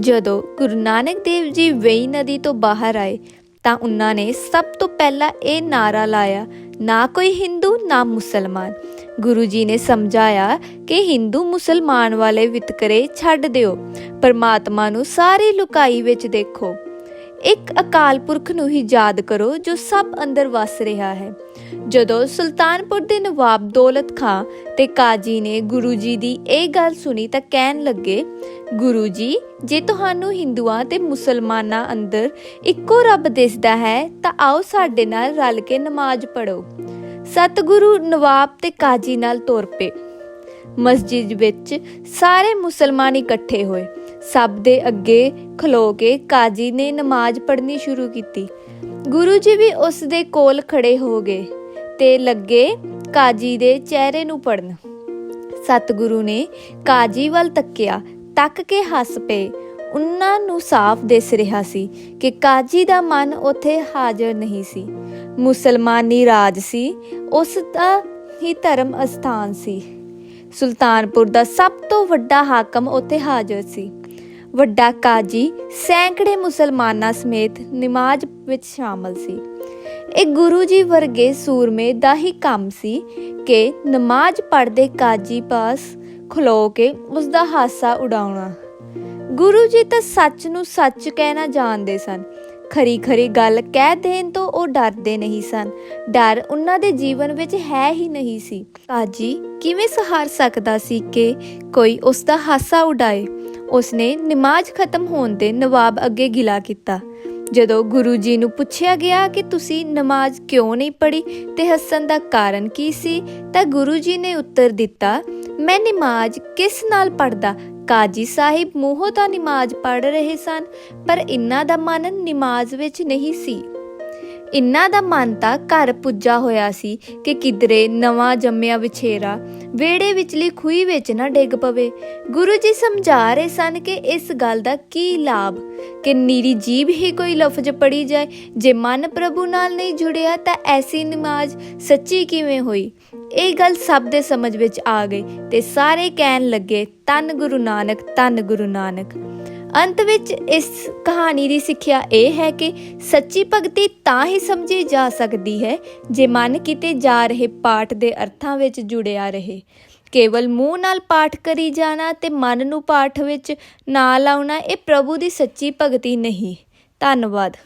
ਜਦੋਂ ਗੁਰੂ ਨਾਨਕ ਦੇਵ ਜੀ ਵੇਈ ਨਦੀ ਤੋਂ ਬਾਹਰ ਆਏ, ਤਾਂ ਉਹਨਾਂ ਨੇ ਸਭ ਤੋਂ ਪਹਿਲਾਂ ਇਹ ਨਾਰਾ ਲਾਇਆ, ਨਾ ਕੋਈ ਹਿੰਦੂ, ਨਾ ਮੁਸਲਮਾਨ। ਗੁਰੂ ਜੀ ਨੇ ਸਮਝਾਇਆ ਕਿ ਹਿੰਦੂ ਮੁਸਲਮਾਨ ਵਾਲੇ ਵਿਤਕਰੇ ਛੱਡ ਦਿਓ, ਪਰਮਾਤਮਾ ਨੂੰ ਸਾਰੀ ਲੁਕਾਈ ਵਿੱਚ ਦੇਖੋ। ਇੱਕ ਅਕਾਲ ਪੁਰਖ ਨੂੰ ਹੀ ਯਾਦ ਕਰੋ ਜੋ ਸਭ ਅੰਦਰ ਵਸ ਰਿਹਾ ਹੈ। ਜਦੋਂ ਸੁਲਤਾਨਪੁਰ ਦੇ ਨਵਾਬ ਦੌਲਤ ਖਾਂ ਤੇ ਕਾਜੀ ਨੇ ਗੁਰੂ ਜੀ ਦੀ ਇਹ ਗੱਲ ਸੁਣੀ ਤਾਂ ਕਹਿਣ ਲੱਗੇ, ਗੁਰੂ ਜੀ, ਜੇ ਤੁਹਾਨੂੰ ਹਿੰਦੂਆਂ ਤੇ ਮੁਸਲਮਾਨਾਂ ਅੰਦਰ ਇੱਕੋ ਰੱਬ ਦਿਸਦਾ ਹੈ, ਤਾਂ ਆਓ ਸਾਡੇ ਨਾਲ ਰਲ ਕੇ ਨਮਾਜ਼ ਪੜੋ ਸਤਿਗੁਰੂ ਨਵਾਬ ਤੇ ਕਾਜੀ ਨਾਲ ਤੁਰ ਪਏ। ਮਸਜਿਦ ਵਿੱਚ ਸਾਰੇ ਮੁਸਲਮਾਨ ਇਕੱਠੇ ਹੋਏ। ਸਭ ਦੇ ਅੱਗੇ ਖਲੋ ਕੇ ਕਾਜੀ ਨੇ ਨਮਾਜ਼ ਪੜ੍ਹਨੀ ਸ਼ੁਰੂ ਕੀਤੀ। ਗੁਰੂ ਜੀ ਵੀ ਉਸ ਦੇ ਕੋਲ ਖੜੇ ਹੋ ਗਏ ਤੇ ਲੱਗੇ ਕਾਜੀ ਦੇ ਚਿਹਰੇ ਨੂੰ ਪੜਨ ਸਤਿਗੁਰੂ ਨੇ ਕਾਜੀ ਵੱਲ ਤੱਕਿਆ, ਤੱਕ ਕੇ ਹੱਸ ਪਏ। ਉਹਨਾਂ ਨੂੰ ਸਾਫ਼ ਦਿਸ ਰਿਹਾ ਸੀ ਕਿ ਕਾਜੀ ਦਾ ਮਨ ਉੱਥੇ ਹਾਜ਼ਰ ਨਹੀਂ ਸੀ। ਮੁਸਲਮਾਨੀ ਰਾਜ ਸੀ, ਉਸ ਦਾ ਹੀ ਧਰਮ ਅਸਥਾਨ ਸੀ। ਸੁਲਤਾਨਪੁਰ ਦਾ ਸਭ ਤੋਂ ਵੱਡਾ ਹਾਕਮ ਉੱਥੇ ਹਾਜ਼ਰ ਸੀ। ਵੱਡਾ ਕਾਜੀ ਸੈਂਕੜੇ ਮੁਸਲਮਾਨਾਂ ਸਮੇਤ ਨਮਾਜ਼ ਵਿੱਚ ਸ਼ਾਮਲ ਸੀ। ਇਹ ਗੁਰੂ ਜੀ ਵਰਗੇ ਸੂਰਮੇ ਦਾ ਹੀ ਕੰਮ ਸੀ ਕਿ ਨਮਾਜ਼ ਪੜ੍ਹਦੇ ਕਾਜੀ ਪਾਸ ਖਲੋ ਕੇ ਉਸ ਦਾ ਹਾਸਾ ਉਡਾਉਣਾ। ਗੁਰੂ ਜੀ ਤਾਂ ਸੱਚ ਨੂੰ ਸੱਚ ਕਹਿਣਾ ਜਾਣਦੇ ਸਨ। ਖਰੀ ਖਰੀ ਗੱਲ ਕਹਿ ਦੇਣ ਤੋਂ ਉਹ ਡਰਦੇ ਨਹੀਂ ਸਨ। ਡਰ ਉਹਨਾਂ ਦੇ ਜੀਵਨ ਵਿੱਚ ਹੈ ਹੀ ਨਹੀਂ ਸੀ। ਕਾਜੀ ਕਿਵੇਂ ਸਹਾਰ ਸਕਦਾ ਸੀ ਕਿ ਕੋਈ ਉਸ ਦਾ ਹਾਸਾ ਉਡਾਏ? ਉਸਨੇ ਨਮਾਜ਼ ਖਤਮ ਹੋਣ ਤੇ ਨਵਾਬ ਅੱਗੇ ਗਿਲਾ ਕੀਤਾ। ਜਦੋਂ ਗੁਰੂ ਜੀ ਨੂੰ ਪੁੱਛਿਆ ਗਿਆ ਕਿ ਤੁਸੀਂ ਨਮਾਜ਼ ਕਿਉਂ ਨਹੀਂ ਪੜ੍ਹੀ ਤੇ ਹੱਸਣ ਦਾ ਕਾਰਨ ਕੀ ਸੀ, ਤਾਂ ਗੁਰੂ ਜੀ ਨੇ ਉੱਤਰ ਦਿੱਤਾ, ਮੈਂ ਨਮਾਜ਼ ਕਿਸ ਨਾਲ ਪੜਦਾ ਕਾਜੀ ਸਾਹਿਬ ਮੂੰਹੋਂ ਤਾਂ ਨਮਾਜ਼ ਪੜ ਰਹੇ ਸਨ, ਪਰ ਇਨ੍ਹਾਂ ਦਾ ਮਨ ਨਮਾਜ਼ ਵਿੱਚ ਨਹੀਂ ਸੀ। ਇਨ੍ਹਾਂ ਦਾ ਮਨ ਤਾਂ ਘਰ ਪੁੱਜਾ ਹੋਇਆ ਸੀ ਕਿ ਕਿਧਰੇ ਨਵਾਂ ਜੰਮਿਆ ਵਿਛੇਰਾ ਵੇੜੇ ਵਿਚਲੀ ਖੂਹੀ ਵਿੱਚ ਨਾ ਡਿੱਗ ਪਵੇ। ਗੁਰੂ ਜੀ ਸਮਝਾ ਰਹੇ ਸਨ ਕਿ ਇਸ ਗੱਲ ਦਾ ਕੀ ਲਾਭ? ਕਿ ਨੀਰੀ ਜੀਬ ਹੀ ਕੋਈ ਲਫ਼ਜ਼ ਪੜੀ ਜਾਏ। ਜੇ ਮਨ ਪ੍ਰਭੂ ਨਾਲ ਨਹੀਂ ਜੁੜਿਆ ਤਾਂ ਐਸੀ ਨਮਾਜ਼ ਸੱਚੀ ਕਿਵੇਂ ਹੋਈ? ਇਹ ਗੱਲ ਸਭ ਦੇ ਸਮਝ ਵਿੱਚ ਆ ਗਈ ਤੇ ਸਾਰੇ ਕਹਿਣ ਲੱਗੇ ਤਨ ਗੁਰੂ ਨਾਨਕ ਤਨ ਗੁਰੂ ਨਾਨਕ। ਅੰਤ ਵਿੱਚ ਇਸ ਕਹਾਣੀ ਦੀ ਸਿੱਖਿਆ ਇਹ ਹੈ ਕਿ ਸੱਚੀ ਭਗਤੀ ਤਾਂ ਹੀ ਸਮਝੀ ਜਾ ਸਕਦੀ ਹੈ ਜੇ ਮਨ ਕਿਤੇ ਜਾ ਰਹੇ ਪਾਠ ਦੇ ਅਰਥਾਂ ਵਿੱਚ ਜੁੜਿਆ ਰਹੇ। ਕੇਵਲ ਮੂੰਹ ਨਾਲ ਪਾਠ ਕਰੀ ਜਾਣਾ ਤੇ ਮਨ ਨੂੰ ਪਾਠ ਵਿੱਚ ਨਾ ਲਾਉਣਾ ਇਹ ਪ੍ਰਭੂ ਦੀ ਸੱਚੀ ਭਗਤੀ ਨਹੀਂ। ਧੰਨਵਾਦ।